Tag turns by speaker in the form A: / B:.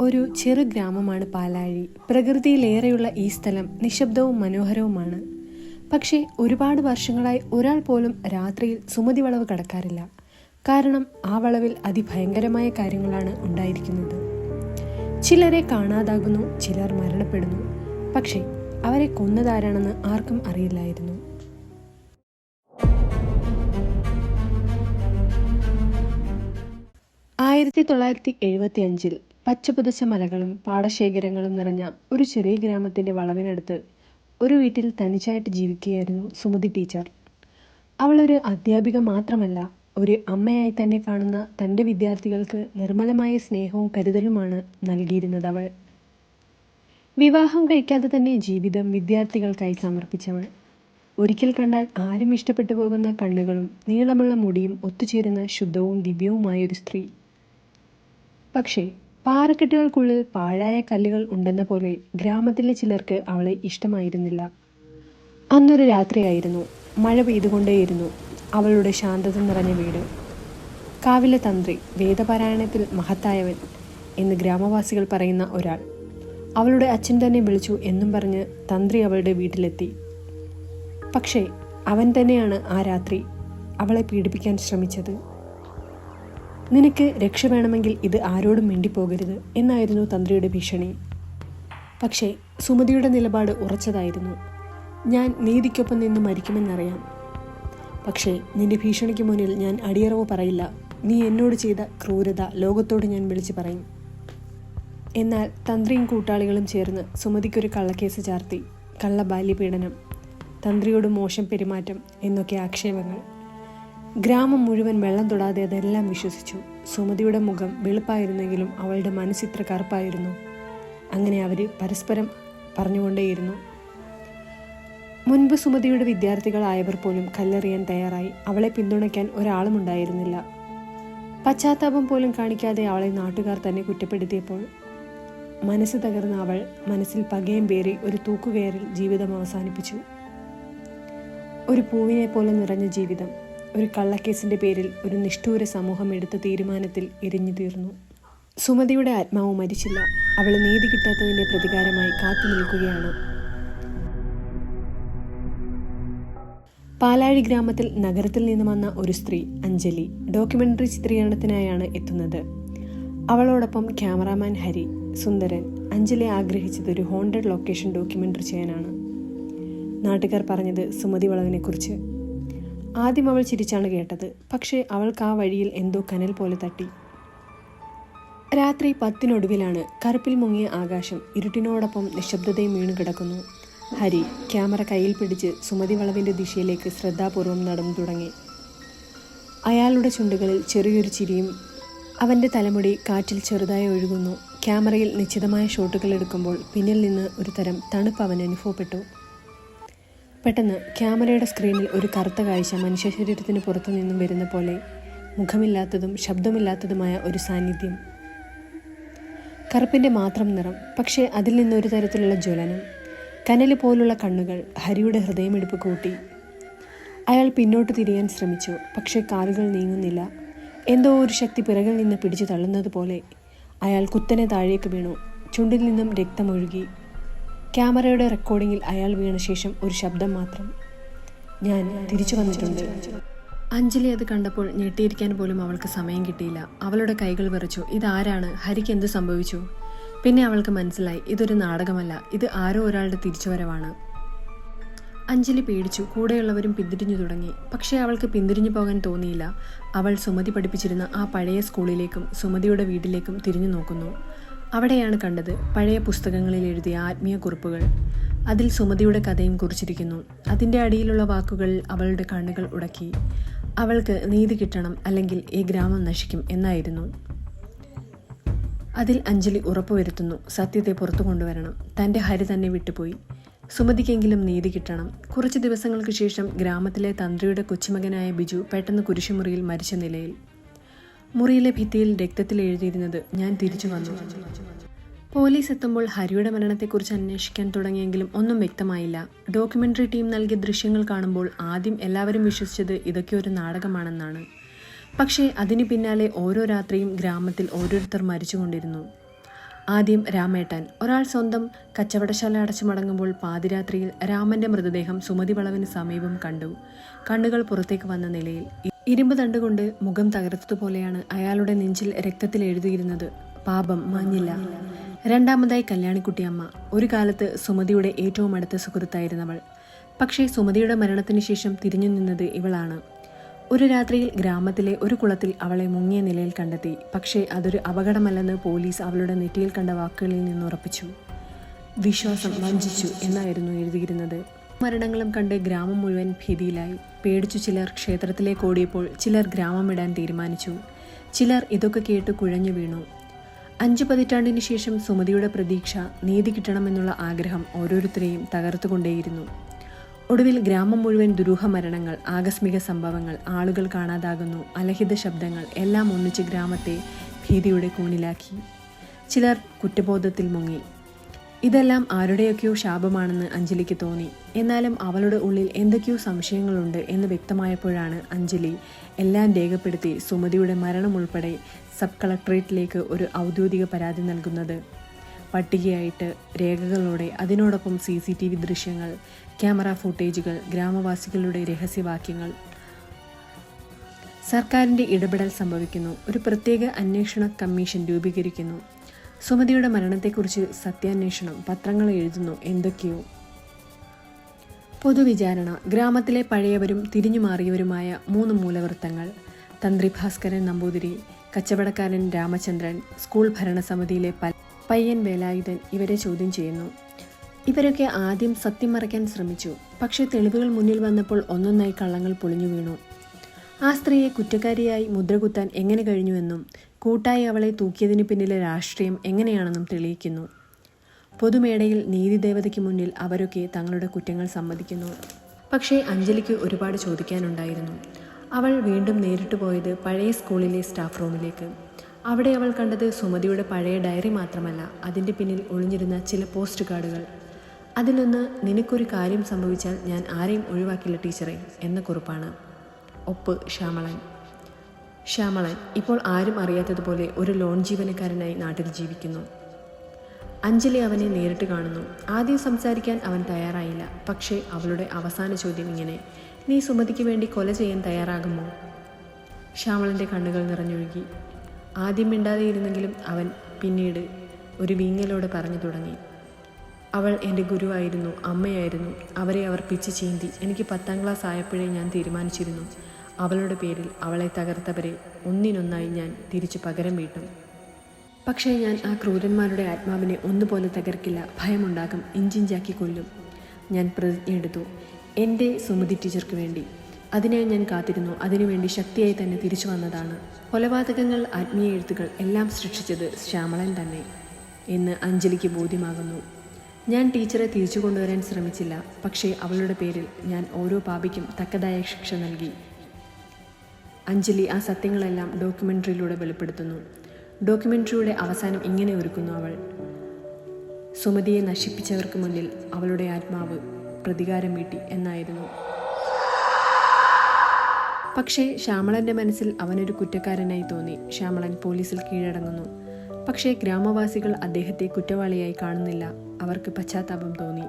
A: ഒരു ചെറു ഗ്രാമമാണ് പാലാഴി. പ്രകൃതിയിലേറെയുള്ള ഈ സ്ഥലം നിശബ്ദവും മനോഹരവുമാണ്. പക്ഷേ ഒരുപാട് വർഷങ്ങളായി ഒരാൾ പോലും രാത്രിയിൽ സുമതി വളവ് കടക്കാറില്ല. കാരണം ആ വളവിൽ അതിഭയങ്കരമായ കാര്യങ്ങളാണ് ഉണ്ടായിരിക്കുന്നത്. ചിലരെ കാണാതാകുന്നു ചിലർ മരണപ്പെടുന്നു. പക്ഷേ അവരെ കൊന്നതാരാണെന്ന് ആർക്കും അറിയില്ലായിരുന്നു. ആയിരത്തി തൊള്ളായിരത്തി എഴുപത്തി അഞ്ചിൽ പച്ചപുതച്ച മലകളും പാടശേഖരങ്ങളും നിറഞ്ഞ ഒരു ചെറിയ ഗ്രാമത്തിന്റെ വളവിനടുത്ത് ഒരു വീട്ടിൽ തനിച്ചായിട്ട് ജീവിക്കുകയായിരുന്നു സുമതി ടീച്ചർ. അവളൊരു അധ്യാപിക മാത്രമല്ല ഒരു അമ്മയായി തന്നെ കാണുന്ന തന്റെ വിദ്യാർത്ഥികൾക്ക് നിർമ്മലമായ സ്നേഹവും കരുതലുമാണ് നൽകിയിരുന്നത് അവൾ. വിവാഹം കഴിക്കാതെ തന്നെ ജീവിതം വിദ്യാർത്ഥികൾക്കായി സമർപ്പിച്ചവൾ. ഒരിക്കൽ കണ്ടാൽ ആരും ഇഷ്ടപ്പെട്ടു പോകുന്ന കണ്ണുകളും നീളമുള്ള മുടിയും ഒത്തുചേരുന്ന ശുദ്ധവും ദിവ്യവുമായ ഒരു സ്ത്രീ. പക്ഷേ പാറക്കെട്ടുകൾക്കുള്ളിൽ പാഴായ കല്ലുകൾ ഉണ്ടെന്ന പോലെ ഗ്രാമത്തിലെ ചിലർക്ക് അവളെ ഇഷ്ടമായിരുന്നില്ല. അന്നൊരു രാത്രിയായിരുന്നു. മഴ പെയ്തുകൊണ്ടേയിരുന്നു അവളുടെ ശാന്തത നിറഞ്ഞ വീട്. കാവിലെ തന്ത്രി വേദപാരായണത്തിൽ മഹത്തായവൻ എന്ന് ഗ്രാമവാസികൾ പറയുന്ന ഒരാൾ. അവളുടെ അച്ഛൻ തന്നെ വിളിച്ചു എന്നും പറഞ്ഞ് തന്ത്രി അവളുടെ വീട്ടിലെത്തി. പക്ഷേ അവൻ തന്നെയാണ് ആ രാത്രി അവളെ പീഡിപ്പിക്കാൻ ശ്രമിച്ചത്. നിനക്ക് രക്ഷ വേണമെങ്കിൽ ഇത് ആരോടും മിണ്ടിപ്പോകരുത് എന്നായിരുന്നു തന്ത്രിയുടെ ഭീഷണി. പക്ഷേ സുമതിയുടെ നിലപാട് ഉറച്ചതായിരുന്നു. ഞാൻ നീതിക്കൊപ്പം നിന്ന് മരിക്കുമെന്നറിയാം. പക്ഷേ നിന്റെ ഭീഷണിക്ക് മുന്നിൽ ഞാൻ അടിയറവ് പറയില്ല. നീ എന്നോട് ചെയ്ത ക്രൂരത ലോകത്തോട് ഞാൻ വിളിച്ചു പറയും. എന്നാൽ തന്ത്രിയും കൂട്ടാളികളും ചേർന്ന് സുമതിക്കൊരു കള്ളക്കേസ് ചാർത്തി. കള്ള ബാല്യപീഡനം തന്ത്രിയോട് മോശം പെരുമാറ്റം എന്നൊക്കെ ആക്ഷേപങ്ങൾ. ഗ്രാമം മുഴുവൻ വെള്ളം തൊടാതെ അതെല്ലാം വിശ്വസിച്ചു. സുമതിയുടെ മുഖം വെളുപ്പായിരുന്നെങ്കിലും അവളുടെ മനസ്സിത്ര കറുപ്പായിരുന്നു. അങ്ങനെ അവർ പരസ്പരം പറഞ്ഞുകൊണ്ടേയിരുന്നു. മുൻപ് സുമതിയുടെ വിദ്യാർത്ഥികളായവർ പോലും കല്ലെറിയാൻ തയ്യാറായി. അവളെ പിന്തുണയ്ക്കാൻ ഒരാളും ഉണ്ടായിരുന്നില്ല പശ്ചാത്താപം പോലും കാണിക്കാതെ അവളെ നാട്ടുകാർ തന്നെ കുറ്റപ്പെടുത്തിയപ്പോൾ മനസ്സ് തകർന്ന അവൾ മനസ്സിൽ പകയം പേറി ഒരു തൂക്കുകയറിൽ ജീവിതം അവസാനിപ്പിച്ചു. ഒരു പൂവിനെ പോലെ നിറഞ്ഞ ജീവിതം. ഒരു കള്ളക്കേസിന്റെ പേരിൽ ഒരു നിഷ്ഠൂര സമൂഹം എടുത്ത തീരുമാനത്തിൽ എരിഞ്ഞു തീർന്നു. സുമതിയുടെ ആത്മാവ് മരിച്ചില്ല. അവൾ നീതി കിട്ടാത്തതിന്റെ പ്രതികാരമായി കാത്തു നിൽക്കുകയാണ്. പാലാഴി ഗ്രാമത്തിൽ നഗരത്തിൽ നിന്ന് വന്ന ഒരു സ്ത്രീ അഞ്ജലി ഡോക്യുമെന്ററി ചിത്രീകരണത്തിനായാണ് എത്തുന്നത്. അവളോടൊപ്പം ക്യാമറാമാൻ ഹരി സുന്ദരൻ അഞ്ജലി ആഗ്രഹിച്ചത് ഒരു ഹോണ്ടഡ് ലൊക്കേഷൻ ഡോക്യുമെന്ററി ചെയ്യാനാണ്. നാട്ടുകാർ പറഞ്ഞത് സുമതി വളവിനെക്കുറിച്ച്. ആദ്യം അവൾ ചിരിച്ചാണ് കേട്ടത്. പക്ഷേ അവൾക്ക് ആ വഴിയിൽ എന്തോ കനൽ പോലെ തട്ടി. രാത്രി പത്തിനൊടുവിലാണ് കറുപ്പിൽ മുങ്ങിയ ആകാശം ഇരുട്ടിനോടൊപ്പം നിശബ്ദതയും വീണു കിടക്കുന്നു. ഹരി ക്യാമറ കയ്യിൽ പിടിച്ച് സുമതി വളവിന്റെ ദിശയിലേക്ക് ശ്രദ്ധാപൂർവം നടന്നു തുടങ്ങി. അയാളുടെ ചുണ്ടുകളിൽ ചെറിയൊരു ചിരിയും അവന്റെ തലമുടി കാറ്റിൽ ചെറുതായി ഒഴുകുന്നു. ക്യാമറയിൽ നിശ്ചിതമായ ഷോട്ടുകൾ എടുക്കുമ്പോൾ പിന്നിൽ നിന്ന് ഒരു തരം തണുപ്പ് അവൻ അനുഭവപ്പെട്ടു. പെട്ടെന്ന് ക്യാമറയുടെ സ്ക്രീനിൽ ഒരു കറുത്ത കാഴ്ച മനുഷ്യ ശരീരത്തിന് പുറത്തു നിന്നും വരുന്ന പോലെ മുഖമില്ലാത്തതും ശബ്ദമില്ലാത്തതുമായ ഒരു സാന്നിധ്യം. കറുപ്പിന്റെ മാത്രം നിറം പക്ഷേ അതിൽ നിന്നൊരു തരത്തിലുള്ള ജ്വലനം. കനൽ പോലുള്ള കണ്ണുകൾ ഹരിയുടെ ഹൃദയമിടിപ്പ് കൂട്ടി. അയാൾ പിന്നോട്ട് തിരിയാൻ ശ്രമിച്ചു പക്ഷേ കാലുകൾ നീങ്ങുന്നില്ല. എന്തോ ഒരു ശക്തി പിറകിൽ നിന്ന് പിടിച്ചു തള്ളുന്നത് പോലെ അയാൾ കുത്തനെ താഴേക്ക് വീണു. ചുണ്ടിൽ നിന്നും രക്തമൊഴുകി. ക്യാമറയുടെ റെക്കോർഡിങ്ങിൽ അയാൾ വീണ ശേഷം ഒരു ശബ്ദം മാത്രം. ഞാൻ തിരിച്ചു വന്നിട്ടുണ്ട്. അഞ്ജലി അത് കണ്ടപ്പോൾ ഞെട്ടിയിരിക്കാൻ പോലും അവൾക്ക് സമയം കിട്ടിയില്ല. അവളുടെ കൈകൾ വിറച്ചു. ഇതാരാണ്? ഹരിക്ക് എന്ത് സംഭവിച്ചു? പിന്നെ അവൾക്ക് മനസ്സിലായി ഇതൊരു നാടകമല്ല. ഇത് ആരോ ഒരാളുടെ തിരിച്ചുവരവാണ്. അഞ്ജലി പേടിച്ചു. കൂടെയുള്ളവരും പിന്തിരിഞ്ഞു തുടങ്ങി. പക്ഷേ അവൾക്ക് പിന്തിരിഞ്ഞു പോകാൻ തോന്നിയില്ല. അവൾ സുമതി പഠിപ്പിച്ചിരുന്ന ആ പഴയ സ്കൂളിലേക്കും സുമതിയുടെ വീട്ടിലേക്കും തിരിഞ്ഞു നോക്കുന്നു. അവിടെയാണ് കണ്ടത് പഴയ പുസ്തകങ്ങളിൽ എഴുതിയ ആത്മീയ കുറിപ്പുകൾ. അതിൽ സുമതിയുടെ കഥയും കുറിച്ചിരിക്കുന്നു. അതിന്റെ അടിയിലുള്ള വാക്കുകൾ അവളുടെ കണ്ണുകൾ ഉടക്കി. അവൾക്ക് നീതി കിട്ടണം അല്ലെങ്കിൽ ഈ ഗ്രാമം നശിക്കും എന്നായിരുന്നു. അതിൽ അഞ്ജലി ഉറപ്പുവരുത്തുന്നു സത്യത്തെ പുറത്തു കൊണ്ടുവരണം. തന്റെ ഹരി തന്നെ വിട്ടുപോയി. സുമതിക്കെങ്കിലും നീതി കിട്ടണം. കുറച്ച് ദിവസങ്ങൾക്ക് ശേഷം ഗ്രാമത്തിലെ തന്ത്രിയുടെ കൊച്ചുമകനായ ബിജു പെട്ടെന്ന് കുരിശുമുറിയിൽ മരിച്ച നിലയിൽ. മുറിയിലെ ഭിത്തിയിൽ രക്തത്തിൽ എഴുതിയിരുന്നത് ഞാൻ തിരിച്ചു വന്നു. പോലീസ് എത്തുമ്പോൾ ഹരിയുടെ മരണത്തെക്കുറിച്ച് അന്വേഷിക്കാൻ തുടങ്ങിയെങ്കിലും ഒന്നും വ്യക്തമായില്ല. ഡോക്യുമെന്ററി ടീം നൽകിയ ദൃശ്യങ്ങൾ കാണുമ്പോൾ ആദ്യം എല്ലാവരും വിശ്വസിച്ചത് ഇതൊക്കെ ഒരു നാടകമാണെന്നാണ്. പക്ഷേ അതിന് പിന്നാലെ ഓരോ രാത്രിയും ഗ്രാമത്തിൽ ഓരോരുത്തർ മരിച്ചുകൊണ്ടിരുന്നു. ആദ്യം രാമേട്ടൻ. ഒരാൾ സ്വന്തം കച്ചവടശാല അടച്ചു മടങ്ങുമ്പോൾ പാതിരാത്രിയിൽ രാമന്റെ മൃതദേഹം സുമതി വളവിന് സമീപം കണ്ടു. കണ്ണുകൾ പുറത്തേക്ക് വന്ന നിലയിൽ ഇരുമ്പ് തണ്ടുകൊണ്ട് മുഖം തകർത്തതുപോലെയാണ് അയാളുടെ നെഞ്ചിൽ രക്തത്തിൽ എഴുതിയിരുന്നത്. പാപം മാഞ്ഞില്ല. രണ്ടാമതായി കല്യാണിക്കുട്ടിയമ്മ ഒരു കാലത്ത് സുമതിയുടെ ഏറ്റവും അടുത്ത സുഹൃത്തായിരുന്നവൾ പക്ഷേ സുമതിയുടെ മരണത്തിന് ശേഷം തിരിഞ്ഞു നിന്നത് ഇവളാണ്. ഒരു രാത്രിയിൽ ഗ്രാമത്തിലെ ഒരു കുളത്തിൽ അവളെ മുങ്ങിയ നിലയിൽ കണ്ടെത്തി. പക്ഷേ അതൊരു അപകടമല്ലെന്ന് പോലീസ് അവളുടെ നെറ്റിയിൽ കണ്ട വാക്കുകളിൽ നിന്ന് ഉറപ്പിച്ചു. വിശ്വാസം വഞ്ചിച്ചു എന്നായിരുന്നു എഴുതിയിരുന്നത്. മരണങ്ങളും കണ്ട് ഗ്രാമം മുഴുവൻ ഭീതിയിലായി. പേടിച്ചു ചിലർ ക്ഷേത്രത്തിലേക്ക് ഓടിയപ്പോൾ ചിലർ ഗ്രാമം വിടാൻ തീരുമാനിച്ചു. ചിലർ ഇതൊക്കെ കേട്ട് കുഴഞ്ഞു വീണു. അഞ്ചു പതിറ്റാണ്ടിന് ശേഷം സുമതിയുടെ പ്രതീക്ഷ നീതി കിട്ടണമെന്നുള്ള ആഗ്രഹം ഓരോരുത്തരെയും തകർത്തുകൊണ്ടേയിരുന്നു. ഒടുവിൽ ഗ്രാമം മുഴുവൻ ദുരൂഹ മരണങ്ങൾ ആകസ്മിക സംഭവങ്ങൾ ആളുകൾ കാണാതാകുന്നു അലഹിത ശബ്ദങ്ങൾ എല്ലാം ഒന്നിച്ച് ഗ്രാമത്തെ ഭീതിയുടെ കൂണിലാക്കി. ചിലർ കുറ്റബോധത്തിൽ മുങ്ങി. ഇതെല്ലാം ആരുടെയൊക്കെയോ ശാപമാണെന്ന് അഞ്ജലിക്ക് തോന്നി. എന്നാലും അവളുടെ ഉള്ളിൽ എന്തൊക്കെയോ സംശയങ്ങളുണ്ട് എന്ന് വ്യക്തമായപ്പോഴാണ് അഞ്ജലി എല്ലാം രേഖപ്പെടുത്തി സുമതിയുടെ മരണം ഉൾപ്പെടെ സബ് കളക്ടറേറ്റിലേക്ക് ഒരു ഔദ്യോഗിക പരാതി നൽകുന്നത്. പട്ടികയായിട്ട് രേഖകളോടെ അതിനോടൊപ്പം സി സി ടി വി ദൃശ്യങ്ങൾ ക്യാമറ ഫുട്ടേജുകൾ ഗ്രാമവാസികളുടെ രഹസ്യവാക്യങ്ങൾ. സർക്കാരിന്റെ ഇടപെടൽ സംഭവിക്കുന്നു. ഒരു പ്രത്യേക അന്വേഷണ കമ്മീഷൻ രൂപീകരിക്കുന്നു. സുമതിയുടെ മരണത്തെക്കുറിച്ച് സത്യാന്വേഷണം പത്രങ്ങൾ എഴുതുന്നു. എന്തൊക്കെയോ. പൊതുവിചാരണ. ഗ്രാമത്തിലെ പഴയവരും തിരിഞ്ഞുമാറിയവരുമായ മൂന്ന് മൂലവൃത്തങ്ങൾ. തന്ത്രി ഭാസ്കരൻ നമ്പൂതിരി കച്ചവടക്കാരൻ രാമചന്ദ്രൻ സ്കൂൾ ഭരണസമിതിയിലെ പയ്യൻ വേലായുധൻ ഇവരെ ചോദ്യം ചെയ്യുന്നു. ഇവരൊക്കെ ആദ്യം സത്യം മറയ്ക്കാൻ ശ്രമിച്ചു. പക്ഷേ തെളിവുകൾ മുന്നിൽ വന്നപ്പോൾ ഒന്നൊന്നായി കള്ളങ്ങൾ പൊളിഞ്ഞു വീണു. ആ സ്ത്രീയെ കുറ്റക്കാരിയായി മുദ്രകുത്താൻ എങ്ങനെ കഴിഞ്ഞുവെന്നും കൂട്ടായി അവളെ തൂക്കിയതിന് പിന്നിലെ രാഷ്ട്രീയം എങ്ങനെയാണെന്നും തെളിയിക്കുന്നു. പൊതുമേടയിൽ നീതി ദേവതയ്ക്ക് മുന്നിൽ അവരൊക്കെ തങ്ങളുടെ കുറ്റങ്ങൾ സമ്മതിക്കുന്നു. പക്ഷേ അഞ്ജലിക്ക് ഒരുപാട് ചോദിക്കാനുണ്ടായിരുന്നു. അവൾ വീണ്ടും നേരിട്ട് പോയത് പഴയ സ്കൂളിലെ സ്റ്റാഫ് റൂമിലേക്ക്. അവിടെ അവൾ കണ്ടത് സുമതിയുടെ പഴയ ഡയറി മാത്രമല്ല അതിന്റെ പിന്നിൽ ഒളിഞ്ഞിരുന്ന ചില പോസ്റ്റ് കാർഡുകൾ. അതിലൊന്ന് നിനക്കൊരു കാര്യം സംഭവിച്ചാൽ ഞാൻ ആരെയും ഒഴിവാക്കില്ല ടീച്ചറെ എന്ന കുറിപ്പാണ്. ഒപ്പ് ശ്യാമളൻ. ശ്യാമളൻ ഇപ്പോൾ ആരും അറിയാത്തതുപോലെ ഒരു ലോൺ ജീവനക്കാരനായി നാട്ടിൽ ജീവിക്കുന്നു. അഞ്ജലി അവനെ നേരിട്ട് കാണുന്നു. ആദ്യം സംസാരിക്കാൻ അവൻ തയ്യാറായില്ല. പക്ഷേ അവളുടെ അവസാന ചോദ്യം ഇങ്ങനെ നീ സുമതിക്ക് വേണ്ടി കൊല ചെയ്യാൻ തയ്യാറാകുമോ? ശ്യാമളന്റെ കണ്ണുകൾ നിറഞ്ഞൊഴുകി. ആദ്യം മിണ്ടാതെ ഇരുന്നെങ്കിലും അവൻ പിന്നീട് ഒരു വീങ്ങലോടെ പറഞ്ഞു തുടങ്ങി. അവൾ എന്റെ ഗുരുവായിരുന്നു അമ്മയായിരുന്നു. അവരെ അവർ പിച്ച് ചീന്തി. എനിക്ക് പത്താം ക്ലാസ് ആയപ്പോഴേ ഞാൻ തീരുമാനിച്ചിരുന്നു. അവളുടെ പേരിൽ അവളെ തകർത്തവരെ ഒന്നിനൊന്നായി ഞാൻ തിരിച്ചു പകരം വീട്ടും. പക്ഷേ ഞാൻ ആ ക്രൂരന്മാരുടെ ആത്മാവിനെ ഒന്നുപോലെ തകർക്കില്ല ഭയമുണ്ടാകും ഇഞ്ചിഞ്ചാക്കി കൊല്ലും. ഞാൻ പ്രതിജ്ഞയെടുത്തു എന്റെ സുമതി ടീച്ചർക്ക് വേണ്ടി. അതിനായി ഞാൻ കാത്തിരുന്നു അതിനുവേണ്ടി ശക്തിയായി തന്നെ തിരിച്ചു വന്നതാണ്. കൊലപാതകങ്ങൾ ആത്മീയ എഴുത്തുകൾ എല്ലാം സൃഷ്ടിച്ചത് ശ്യാമളൻ തന്നെ. എന്ന് അഞ്ജലിക്ക് ബോധ്യമാകുന്നു. ഞാൻ ടീച്ചറെ തിരിച്ചു കൊണ്ടുവരാൻ ശ്രമിച്ചില്ല പക്ഷേ അവളുടെ പേരിൽ ഞാൻ ഓരോ പാപിക്കും തക്കതായ ശിക്ഷ നൽകി. അഞ്ജലി ആ സത്യങ്ങളെല്ലാം ഡോക്യുമെന്ററിയിലൂടെ വെളിപ്പെടുത്തുന്നു. ഡോക്യുമെന്ററിയുടെ അവസാനം ഇങ്ങനെ ഒരുക്കുന്നു അവൾ. സുമതിയെ നശിപ്പിച്ചവർക്ക് മുന്നിൽ അവളുടെ ആത്മാവ് പ്രതികാരം വീട്ടി എന്നായിരുന്നു. പക്ഷേ ശ്യാമളന്റെ മനസ്സിൽ അവനൊരു കുറ്റക്കാരനായി തോന്നി. ശ്യാമളൻ പോലീസിൽ കീഴടങ്ങുന്നു. പക്ഷേ ഗ്രാമവാസികൾ അദ്ദേഹത്തെ കുറ്റവാളിയായി കാണുന്നില്ല. അവർക്ക് പശ്ചാത്താപം തോന്നി.